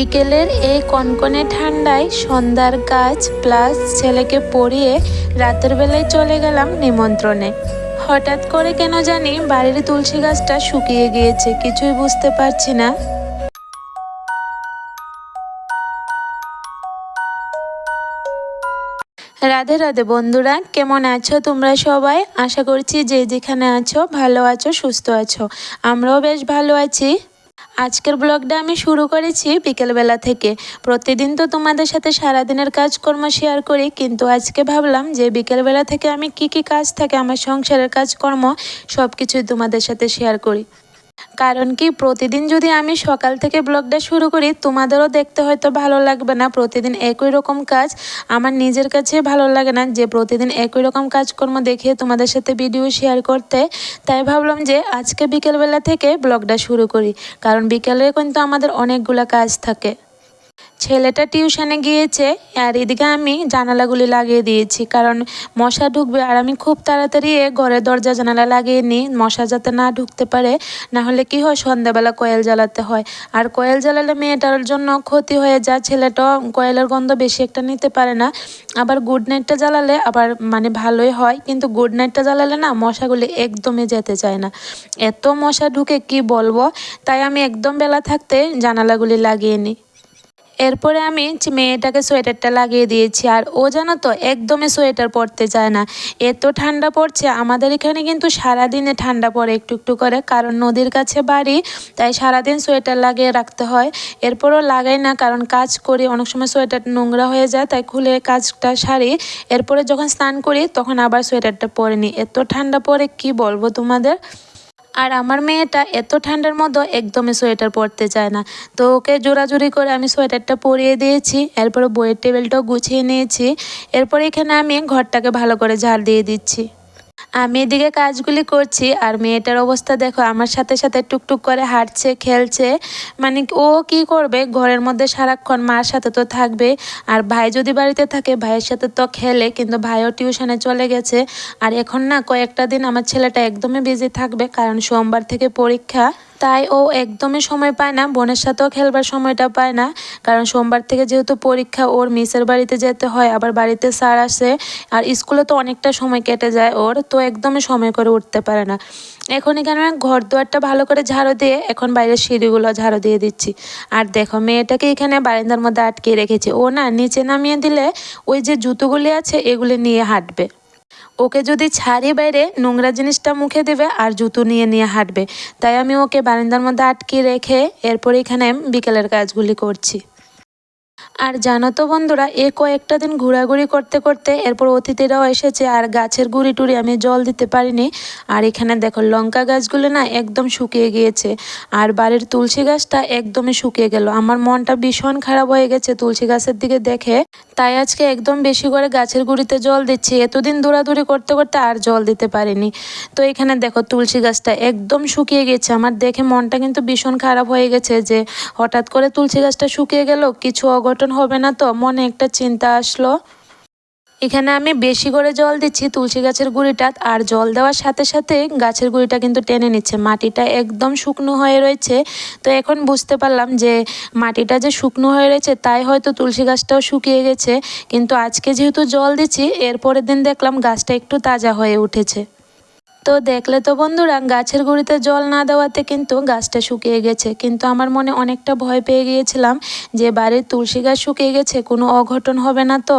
বিকেলের এই কনকনে ঠান্ডায় সন্ধ্যার কাজ প্লাস ছেলেকে পড়িয়ে রাতের বেলায় চলে গেলাম নিমন্ত্রণে। হঠাৎ করে কেন জানি বাড়ির তুলসী গাছটা শুকিয়ে গিয়েছে, কিছুই বুঝতে পারছি না। রাধে রাধে বন্ধুরা, কেমন আছো তোমরা সবাই? আশা করছি যে যেখানে আছো, ভালো আছো, সুস্থ আছো। আমরাও বেশ ভালো আছি। আজকের ব্লগটা আমি শুরু করেছি বিকেলবেলা থেকে। প্রতিদিন তো তোমাদের সাথে সারাদিনের কাজকর্ম শেয়ার করি, কিন্তু আজকে ভাবলাম যে বিকেলবেলা থেকে আমি কি কি কাজ থাকে, আমার সংসারের কাজকর্ম সব কিছুই তোমাদের সাথে শেয়ার করি। কারণ কি, প্রতিদিন যদি আমি সকাল থেকে ব্লগটা শুরু করি, তোমাদেরও দেখতে হয়তো ভালো লাগবে না। প্রতিদিন একই রকম কাজ, আমার নিজের কাছে ভালো লাগে না যে প্রতিদিন একই রকম কাজকর্ম দেখিয়ে তোমাদের সাথে ভিডিও শেয়ার করতে। তাই ভাবলাম যে আজকে বিকেলবেলা থেকে ব্লগটা শুরু করি, কারণ বিকেলে কিন্তু আমাদের অনেকগুলো কাজ থাকে। ছেলেটা টিউশনে গিয়েছে, আর এদিকে আমি জানালাগুলি লাগিয়ে দিয়েছি, কারণ মশা ঢুকবে, আর আমি খুব তাড়াতাড়ি এ ঘরের দরজা জানালা লাগিয়ে নিই, মশা যাতে না ঢুকতে পারে না হলে কি হয়, সন্ধ্যাবেলা কয়েল জ্বালাতে হয়। আর কয়েল জ্বালালে মেয়েটার জন্য ক্ষতি হয়ে যায়, ছেলেটা কয়েলের গন্ধ বেশি একটা নিতে পারে না। আবার গুড নাইটটা জ্বালালে আবার মানে ভালোই হয়, কিন্তু গুড নাইটটা জ্বালালে না, মশাগুলি একদমই যেতে চায় না। এত মশা ঢুকে কি বলব? তাই আমি একদম বেলা থাকতে জানালাগুলি লাগিয়ে নিই। এরপরে আমি মেয়েটাকে সোয়েটারটা লাগিয়ে দিয়েছি, আর ও জানো তো একদমই সোয়েটার পরতে চায় না। এত ঠান্ডা পড়ছে, আমাদের এখানে কিন্তু সারাদিনে ঠান্ডা পড়ে একটু একটু করে, কারণ নদীর কাছে বাড়ি, তাই সারাদিন সোয়েটার লাগিয়ে রাখতে হয়। এরপরও লাগাই না, কারণ কাজ করি, অনেক সময় সোয়েটার নোংরা হয়ে যায়, তাই খুলে কাজটা সারি। এরপরে যখন স্নান করি, তখন আবার সোয়েটারটা পরে নিই। এত ঠান্ডা পড়ে, কি বলব তোমাদের? আর আমার মেয়েটা এত ঠান্ডার মধ্যে একদমই সোয়েটার পরতে চায় না। তো ওকে জোরাজুরি করে আমি সোয়েটারটা পরিয়ে দিয়েছি, এরপরে বইয়ের টেবিলটাও গুছিয়ে নিয়েছি। এরপর এখানে আমি ঘরটাকে ভালো করে ঝাড় দিয়ে দিচ্ছি। আমি এদিকে কাজগুলি করছি আর মেয়েটার অবস্থা দেখো, আমার সাথে সাথে টুকটুক করে হাঁটছে, খেলছে। মানে ও কি করবে? ঘরের মধ্যে সারাক্ষণ মার সাথে তো থাকবে। আর ভাই যদি বাড়িতে থাকে, ভাইয়ের সাথে তো খেলে, কিন্তু ভাইও টিউশনে চলে গেছে। আর এখন না কয়েকটা দিন আমার ছেলেটা একদমই বিজি থাকবে, কারণ সোমবার থেকে পরীক্ষা। তাই ও একদমই সময় পায় না। বোনের সাথেও খেলবার সময়টা পায় না। কারণ সোমবার থেকে যেহেতু পরীক্ষা, ওর মিসের বাড়িতে যেতে হয়। আবার বাড়িতে স্যার আসে। আর স্কুলে তো অনেকটা সময় কেটে যায় ওর। তো একদমই সময় করে উঠতে পারে না। এখন এখানে ঘর দুয়ারটা ভালো করে ঝাড়ু দিয়ে এখন বাইরের সিঁড়িগুলো ঝাড়ু দিয়ে দিচ্ছি। আর দেখো, মেয়েটাকে এখানে বারান্দার মধ্যে আটকে রেখেছি। ও না, নিচে নামিয়ে দিলে ওই যে জুতোগুলি আছে, এগুলি নিয়ে হাঁটবে। ওকে যদি ছাড়ি বাইরে, নোংরা জিনিসটা মুখে দেবে আর জুতো নিয়ে নিয়ে হাঁটবে। তাই আমি ওকে বারান্দার মধ্যে আটকে রেখে এরপর এখানে বিকেলের কাজগুলি করছি। আর জানো তো বন্ধুরা, এ কয়েকটা দিন ঘোরাঘুরি করতে করতে এরপর অতিথিরাও এসেছে আর গাছের গুড়ি টুড়ি আমি জল দিতে পারিনি। আর এখানে দেখো, লঙ্কা গাছগুলো না একদম শুকিয়ে গিয়েছে আর বাড়ির তুলসী গাছটা একদমই শুকিয়ে গেল। আমার মনটা ভীষণ খারাপ হয়ে গেছে তুলসী গাছের দিকে দেখে। তাই আজকে একদম বেশি করে গাছের গুঁড়িতে জল দিচ্ছি। এতদিন দৌড়াদৌড়ি করতে করতে আর জল দিতে পারিনি। তো এখানে দেখো, তুলসী গাছটা একদম শুকিয়ে গেছে আমার দেখে মনটা কিন্তু ভীষণ খারাপ হয়ে গেছে যে হঠাৎ করে তুলসী গাছটা শুকিয়ে গেল, কিছু অঘটন হবে না তো? মনে একটা চিন্তা আসলো। এখানে আমি বেশি করে জল দিচ্ছি, তুলসী গাছের গুঁড়িটা, আর জল দেওয়ার সাথে সাথে গাছের গুঁড়িটা কিন্তু টেনে নিচ্ছে। মাটিটা একদম শুকনো হয়ে রয়েছে। তো এখন বুঝতে পারলাম যে মাটিটা যে শুকনো হয়ে রয়েছে, তাই হয়তো তুলসী গাছটাও শুকিয়ে গেছে। কিন্তু আজকে যেহেতু জল দিচ্ছি, এরপরের দিন দেখলাম গাছটা একটু তাজা হয়ে উঠেছে। তো দেখলে তো বন্ধুরা, গাছের গুঁড়িতে জল না দেওয়াতে কিন্তু গাছটা শুকিয়ে গেছে। কিন্তু আমার মনে অনেকটা ভয় পেয়ে গিয়েছিলাম যে বাড়ির তুলসী গাছ শুকিয়ে গেছে, কোনো অঘটন হবে না তো?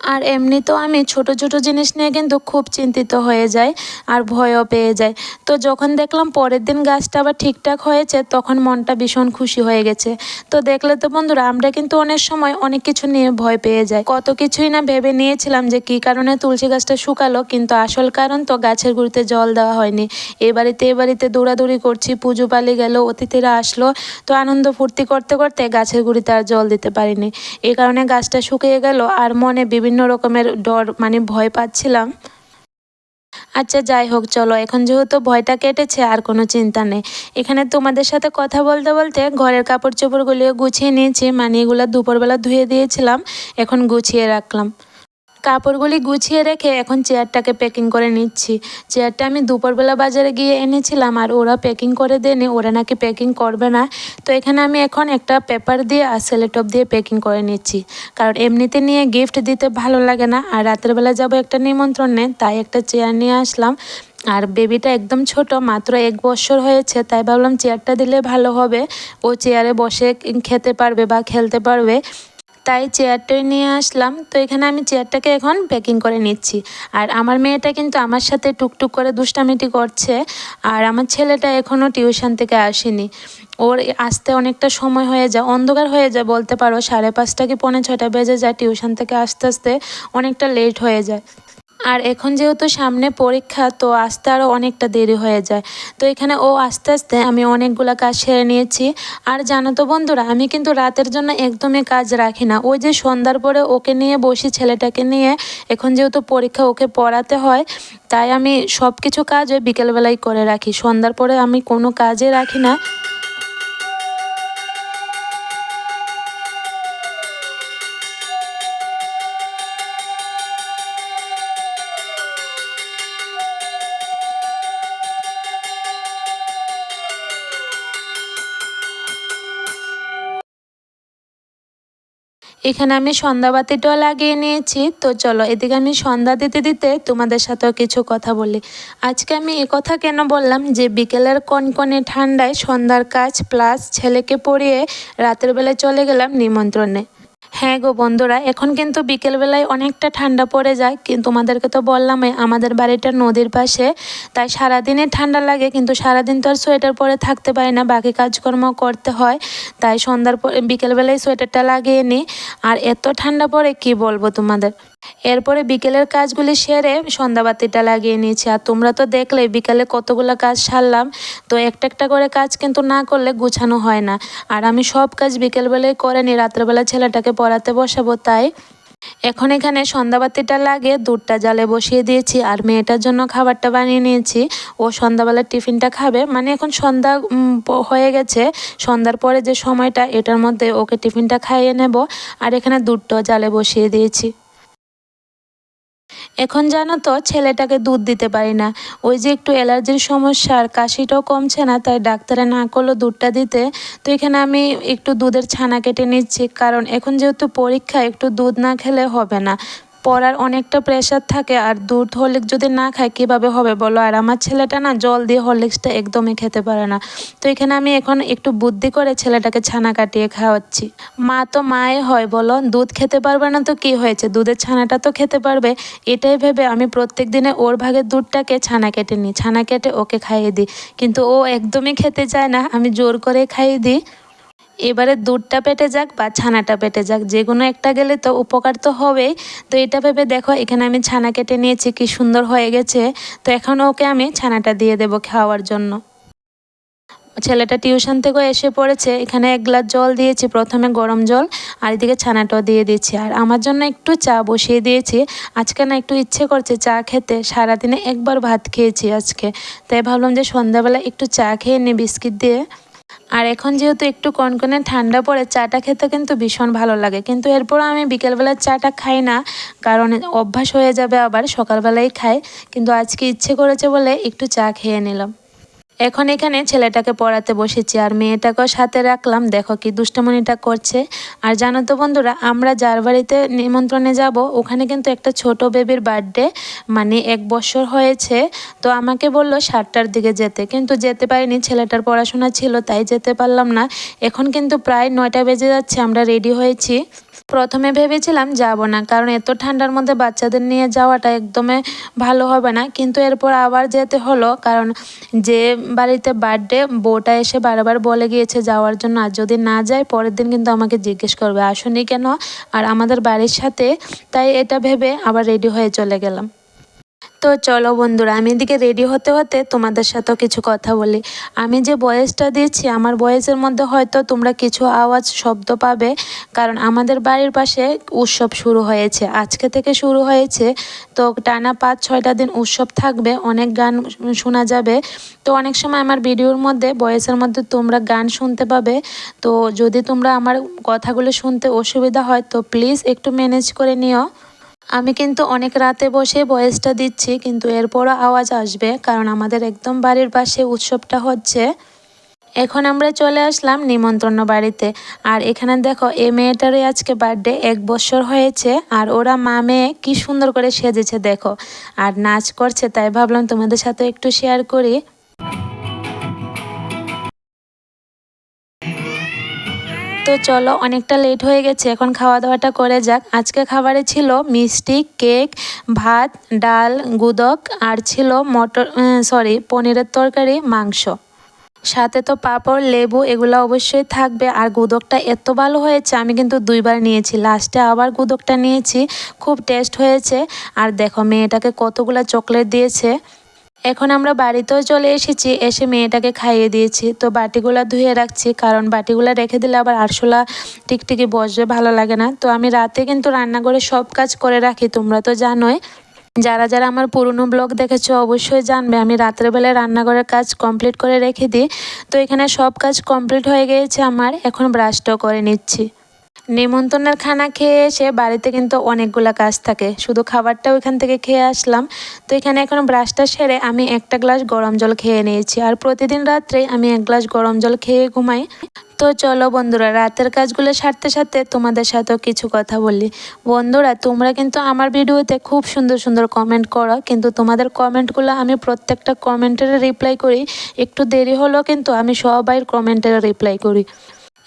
আর এমনিতেও আমি ছোট ছোট জিনিস নিয়ে কিন্তু খুব চিন্তিত হয়ে যাই আর ভয়ও পেয়ে যাই। তো যখন দেখলাম পরের দিন গাছটা আবার ঠিকঠাক হয়েছে, তখন মনটা ভীষণ খুশি হয়ে গেছে। তো দেখলে তো বন্ধুরা, আমরা কিন্তু অনেক সময় অনেক কিছু নিয়ে ভয় পেয়ে যাই। কত কিছুই না ভেবে নিয়েছিলাম যে কি কারণে তুলসী গাছটা শুকালো, কিন্তু আসল কারণ তো গাছের গুঁড়িতে জল দেওয়া হয়নি। এ বাড়িতে এ বাড়িতে দৌড়াদৌড়ি করছি, পুজো পালি গেল, অতিথিরা আসলো। তো আনন্দ ফুর্তি করতে করতে গাছের গুঁড়িতে আর জল দিতে পারিনি। এই কারণে গাছটা শুকিয়ে গেল আর মনে বিভিন্ন রকমের ডর মানে ভয় পাচ্ছিলাম। আচ্ছা যাই হোক, চলো, এখন যেহেতু ভয়টা কেটেছে, আর কোনো চিন্তা নেই। এখানে তোমাদের সাথে কথা বলতে বলতে ঘরের কাপড় চোপড়গুলিও গুছিয়ে নিয়েছি মানে এগুলো দুপুরবেলা ধুয়ে দিয়েছিলাম, এখন গুছিয়ে রাখলাম। কাপড়গুলি গুছিয়ে রেখে এখন চেয়ারটাকে প্যাকিং করে নিচ্ছি। চেয়ারটা আমি দুপুরবেলা বাজারে গিয়ে এনেছিলাম আর ওরা প্যাকিং করে দেয়নি, ওরা নাকি প্যাকিং করবে না। তো এখানে আমি এখন একটা পেপার দিয়ে আর সেলেটপ দিয়ে প্যাকিং করে নিচ্ছি। কারণ এমনিতে নিয়ে গিফট দিতে ভালো লাগে না আর রাতের বেলা যাব একটা নিমন্ত্রণে, তাই একটা চেয়ার নিয়ে আসলাম। আর বেবিটা একদম ছোট, মাত্র এক বছর হয়েছে, তাই ভাবলাম চেয়ারটা দিলে ভালো হবে। ও চেয়ারে বসে খেতে পারবে বা খেলতে পারবে। তাই চেয়ারটাই নিয়ে আসলাম। তো এখানে আমি চেয়ারটাকে এখন প্যাকিং করে নিচ্ছি। আর আমার মেয়েটা কিন্তু আমার সাথে টুকটুক করে দুষ্টামিটি করছে। আর আমার ছেলেটা এখনও টিউশন থেকে আসেনি। ওর আসতে অনেকটা সময় হয়ে যায়, অন্ধকার হয়ে যায় বলতে পারো। সাড়ে পাঁচটা কি পৌনে ছটা বেজে যায় টিউশন থেকে আসতে আসতে। অনেকটা লেট হয়ে যায়। আর এখন যেহেতু সামনে পরীক্ষা, তো আসতে আরও অনেকটা দেরি হয়ে যায়। তো এখানে ও আস্তে আস্তে আমি অনেকগুলো কাজ সেরে নিয়েছি। আর জানো তো বন্ধুরা, আমি কিন্তু রাতের জন্য একদমই কাজ রাখি না। ওই যে সন্ধ্যার পরে ওকে নিয়ে বসি, ছেলেটাকে নিয়ে, এখন যেহেতু পরীক্ষা ওকে পড়াতে হয়, তাই আমি সব কিছু কাজ ওই বিকেলবেলায় করে রাখি। সন্ধ্যার পরে আমি কোনো কাজে রাখি না। এখানে আমি সন্ধ্যা বাতিটাও লাগিয়ে নিয়েছি। তো চলো, এদিকে আমি সন্ধ্যা দিতে দিতে তোমাদের সাথেও কিছু কথা বলি। আজকে আমি এ কথা কেন বললাম যে বিকেলের কনকনে ঠান্ডায় সন্ধ্যার কাজ প্লাস ছেলেকে পড়িয়ে রাতের বেলায় চলে গেলাম নিমন্ত্রণে। হ্যাঁ গো বন্ধুরা, এখন কিন্তু বিকেলবেলায় অনেকটা ঠান্ডা পড়ে যায়, কিন্তু তোমাদেরকে তো বললামই, আমাদের বাড়িটা নদীর পাশে, তাই সারাদিনে ঠান্ডা লাগে, কিন্তু সারাদিন তো আর সোয়েটার পরে থাকতে পারি না, বাকি কাজকর্ম করতে হয়, তাই সন্ধ্যার পরে বিকেলবেলায় সোয়েটারটা লাগিয়ে নিই, আর এত ঠান্ডা পড়ে কি বলব তোমাদের? এরপরে বিকেলের কাজগুলি সেরে সন্ধ্যাবাতিটা লাগিয়ে নিয়েছি। আর তোমরা তো দেখলে, বিকালে কতগুলো কাজ সারলাম। তো একটা একটা করে কাজ কিন্তু না করলে গুছানো হয় না। আর আমি সব কাজ বিকেলবেলায় করে নিই রাত্রেবেলা ছেলেটাকে পড়াতে বসাবো, তাই এখন এখানে সন্ধ্যাবাতিটা লাগে দুধটা জালে বসিয়ে দিয়েছি আর মেয়েটার জন্য খাবারটা বানিয়ে নিয়েছি। ও সন্ধ্যাবেলার টিফিনটা খাবে। মানে এখন সন্ধ্যা হয়ে গেছে। সন্ধ্যার পরে যে সময়টা, এটার মধ্যে ওকে টিফিনটা খাইয়ে নেব। আর এখানে দুধটাও জালে বসিয়ে দিয়েছি। এখন জানো তো, ছেলেটাকে দুধ দিতে পারি না। ওই যে একটু অ্যালার্জির সমস্যা আর কাশিটাও কমছে না, তাই ডাক্তারে না করল দুধটা দিতে। তো এখানে আমি একটু দুধের ছানা কেটে নিচ্ছি, কারণ এখন যেহেতু পরীক্ষা, একটু দুধ না খেলে হবে না। পড়ার অনেকটা প্রেশার থাকে আর দুধ হরলিক্স যদি না খায়, কীভাবে হবে বলো? আর আমার ছেলেটা না জল দিয়ে হরলিক্সটা একদমই খেতে পারে না। তো এখানে আমি এখন একটু বুদ্ধি করে ছেলেটাকে ছানা কাটিয়ে খাওয়াচ্ছি। মা তো মায়ে হয় বলো, দুধ খেতে পারবে না তো কি হয়েছে? দুধের ছানাটা তো খেতে পারবে। এটাই ভেবে আমি প্রত্যেক দিনে ওর ভাগের দুধটাকে ছানা কেটে নিই। ছানা কেটে ওকে খাইয়ে দিই। কিন্তু ও একদমই খেতে চায় না, আমি জোর করে খাইয়ে দিই। এবারে দুধটা পেটে যাক বা ছানাটা পেটে যাক, যে কোনো একটা গেলে তো উপকার তো হবেই তো এটা ভেবে দেখো, এখানে আমি ছানা কেটে নিয়েছি, কি সুন্দর হয়ে গেছে। তো এখন ওকে আমি ছানাটা দিয়ে দেব খাওয়ার জন্য। ছেলেটা টিউশন থেকেও এসে পড়েছে, এখানে এক গ্লাস জল দিয়েছি, প্রথমে গরম জল, আর এদিকে ছানাটাও দিয়ে দিচ্ছি আর আমার জন্য একটু চা বসিয়ে দিয়েছি, আজকে না একটু ইচ্ছে করছে চা খেতে, সারাদিনে একবার ভাত খেয়েছি আজকে। তাই ভাবলাম যে সন্ধ্যাবেলা একটু চা খেয়ে নিই বিস্কিট দিয়ে। আর এখন যেহেতু একটু কনকনে ঠান্ডা পড়ে, চাটা খেতে কিন্তু ভীষণ ভালো লাগে। কিন্তু এরপর আমি বিকেলবেলার চাটা খাই না, কারণ অভ্যাস হয়ে যাবে আবার, সকালবেলাই খাই। কিন্তু আজকে ইচ্ছে করেছে বলে একটু চা খেয়ে নিলাম। এখন এখানে ছেলেটাকে পড়াতে বসেছি আর মেয়েটাকেও সাথে রাখলাম। দেখো কি দুষ্টমণিটা করছে। আর জানো তো বন্ধুরা, আমরা যার বাড়িতে নিমন্ত্রণে যাব, ওখানে কিন্তু একটা ছোট বেবির বার্থডে মানে এক বছর হয়েছে। তো আমাকে বলল সাতটার দিকে যেতে। কিন্তু যেতে পারিনি, ছেলেটার পড়াশোনা ছিল, তাই যেতে পারলাম না। এখন কিন্তু প্রায় নয়টা বেজে যাচ্ছে, আমরা রেডি হয়েছি। প্রথমে ভেবেছিলাম যাব না, কারণ এত ঠান্ডার মধ্যে বাচ্চাদের নিয়ে যাওয়াটা একদমে ভালো হবে না। কিন্তু এরপর আবার যেতে হলো, কারণ যে বাড়িতে বার্থডে বউটা এসে বারবার বলে গিয়েছে যাওয়ার জন্য, আর যদি না যায়, পরের দিন কিন্তু আমাকে জিজ্ঞেস করবে। আসুনি কেন? আর আমাদের বাড়ির সাথে, তাই এটা ভেবে আবার রেডি হয়ে চলে গেলাম। তো চলো বন্ধুরা, আমি এদিকে রেডি হতে হতে তোমাদের সাথেও কিছু কথা বলি। আমি যে বয়েসটা দিচ্ছি আমার বয়েসের মধ্যে হয়তো তোমরা কিছু আওয়াজ, শব্দ পাবে, কারণ আমাদের বাড়ির পাশে উৎসব শুরু হয়েছে। আজকে থেকে শুরু হয়েছে, তো টানা পাঁচ, ছয়টা দিন উৎসব থাকবে, অনেক গান শোনা যাবে। তো অনেক সময় আমার ভিডিওর মধ্যে, বয়েসের মধ্যে তোমরা গান শুনতে পাবে। তো যদি তোমরা আমার কথাগুলো শুনতে অসুবিধা হয়, তো প্লিজ একটু ম্যানেজ করে নিও। আমি কিন্তু অনেক রাতে বসে বয়েসটা দিচ্ছি, কিন্তু এরপরও আওয়াজ আসবে, কারণ আমাদের একদম বাড়ির পাশে উৎসবটা হচ্ছে। এখন আমরা চলে আসলাম নিমন্ত্রণ বাড়িতে। আর এখানে দেখো এ মেয়েটারই আজকে বার্থডে এক বছর হয়েছে, আর ওরা মা মেয়ে কি সুন্দর করে সেজেছে, দেখো। আর নাচ করছে, তাই ভাবলাম তোমাদের সাথে একটু শেয়ার করি। তো চলো, অনেকটা লেট হয়ে গেছে, এখন খাওয়া দাওয়াটা করে যাক। আজকে খাবারে ছিল মিষ্টি, কেক, ভাত, ডাল, গুদক, আর ছিল মটর সরি পনিরের তরকারি, মাংস। সাথে তো পাঁপড়, লেবু, এগুলো অবশ্যই থাকবে। আর গুদকটা এত ভালো হয়েছে, আমি কিন্তু দুইবার নিয়েছি। লাস্টে আবার গুদকটা নিয়েছি, খুব টেস্ট হয়েছে। আর দেখো, মেয়েটাকে কতগুলো চকলেট দিয়েছে। এখন আমরা বাড়িতেও চলে এসেছি, এসে মেয়েটাকে খাইয়ে দিয়েছি। তো বাটিগুলো ধুয়ে রাখছি, কারণ বাটিগুলো রেখে দিলে আবার আরশোলা টিকটিকি বসবে, ভালো লাগে না। তো আমি রাতে কিন্তু রান্নাঘরে সব কাজ করে রাখি, তোমরা তো জানোই। যারা যারা আমার পুরনো ব্লগ দেখেছ, অবশ্যই জানবে, আমি রাত্রেবেলায় রান্নাঘরের কাজ কমপ্লিট করে রেখে দিই। তো এখানে সব কাজ কমপ্লিট হয়ে গিয়েছে আমার, এখন ব্রাশটাও করে নিচ্ছি। নিমন্ত্রণের খানা খেয়ে এসে বাড়িতে কিন্তু অনেকগুলো কাজ থাকে। শুধু খাবারটা ওইখান থেকে খেয়ে আসলাম। তো এখানে এখন ব্রাশটা সেরে আমি একটা গ্লাস গরম জল খেয়ে নিয়েছি। আর প্রতিদিন রাত্রে আমি এক গ্লাস গরম জল খেয়ে ঘুমাই। তো চলো বন্ধুরা, রাতের কাজগুলো সারতে সারতে তোমাদের সাথেও কিছু কথা বলি। বন্ধুরা, তোমরা কিন্তু আমার ভিডিওতে খুব সুন্দর সুন্দর কমেন্ট করো। কিন্তু তোমাদের কমেন্টগুলো আমি প্রত্যেকটা কমেন্টের রিপ্লাই করি। একটু দেরি হলেও কিন্তু আমি সবাই কমেন্টের রিপ্লাই করি।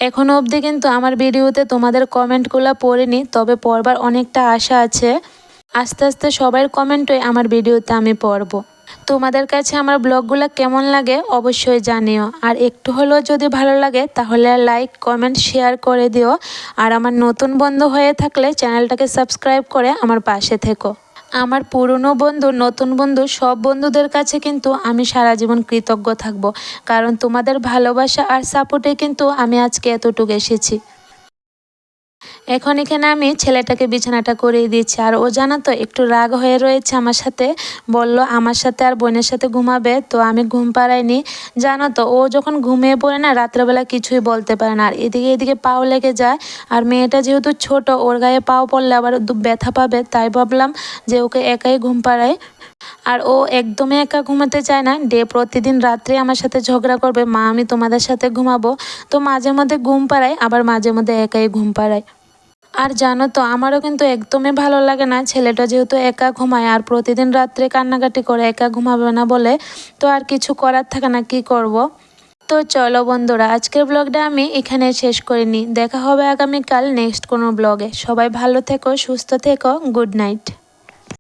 এখনও অবধি কিন্তু আমার ভিডিওতে তোমাদের কমেন্টগুলো পড়িনি, তবে পড়বার অনেকটা আশা আছে। আস্তে আস্তে সবার কমেন্টই আমার ভিডিওতে আমি পড়ব। তোমাদের কাছে আমার ব্লগগুলো কেমন লাগে অবশ্যই জানিও। আর একটু হলেও যদি ভালো লাগে, তাহলে লাইক, কমেন্ট, শেয়ার করে দিও। আর আমার নতুন বন্ধু হয়ে থাকলে চ্যানেলটাকে সাবস্ক্রাইব করে আমার পাশে থেকো। আমার পুরনো বন্ধু, নতুন বন্ধু, সব বন্ধুদের কাছে কিন্তু আমি সারা জীবন কৃতজ্ঞ থাকব। কারণ তোমাদের ভালোবাসা আর সাপোর্টে কিন্তু আমি আজকে এতটুকু এসেছি। এখন এখানে আমি ছেলেটাকে বিছানাটা করিয়ে দিয়েছি আর ও জানো তো, একটু রাগ হয়ে রয়েছে আমার সাথে। বলল, আমার সাথে আর বোনের সাথে ঘুমাবে? তো আমি ঘুম পাড়াইনি। জানো তো, ও যখন ঘুমিয়ে পড়ে না, রাত্রেবেলা কিছুই বলতে পারে না। আর এদিকে এদিকে পাও লেগে যায়। আর মেয়েটা যেহেতু ছোট, ওর গায়ে পাও পড়লে আবার ব্যথা পাবে। তাই ভাবলাম যে ওকে একাই ঘুম পাড়াই। আর ও একদমই একা ঘুমাতে চায় না। ডে প্রতিদিন রাত্রে আমার সাথে ঝগড়া করবে। মা, আমি তোমাদের সাথে ঘুমাবো। তো মাঝে মধ্যে ঘুম পাড়াই, আবার মাঝে মধ্যে একাই ঘুম পাড়াই। আর জানো তো, আমারও কিন্তু একদমই ভালো লাগে না। ছেলেটা যেহেতু একা ঘুমায়, আর প্রতিদিন রাত্রে কান্নাকাটি করে, একা ঘুমাবে না বলে, তো আর কিছু করার থাকে না, কি করব। তো চলো বন্ধুরা, আজকের ব্লগটা আমি এখানে শেষ করিনি। দেখা হবে আগামীকাল নেক্সট কোনো ব্লগে সবাই ভালো থেকো, সুস্থ থেকো গুড নাইট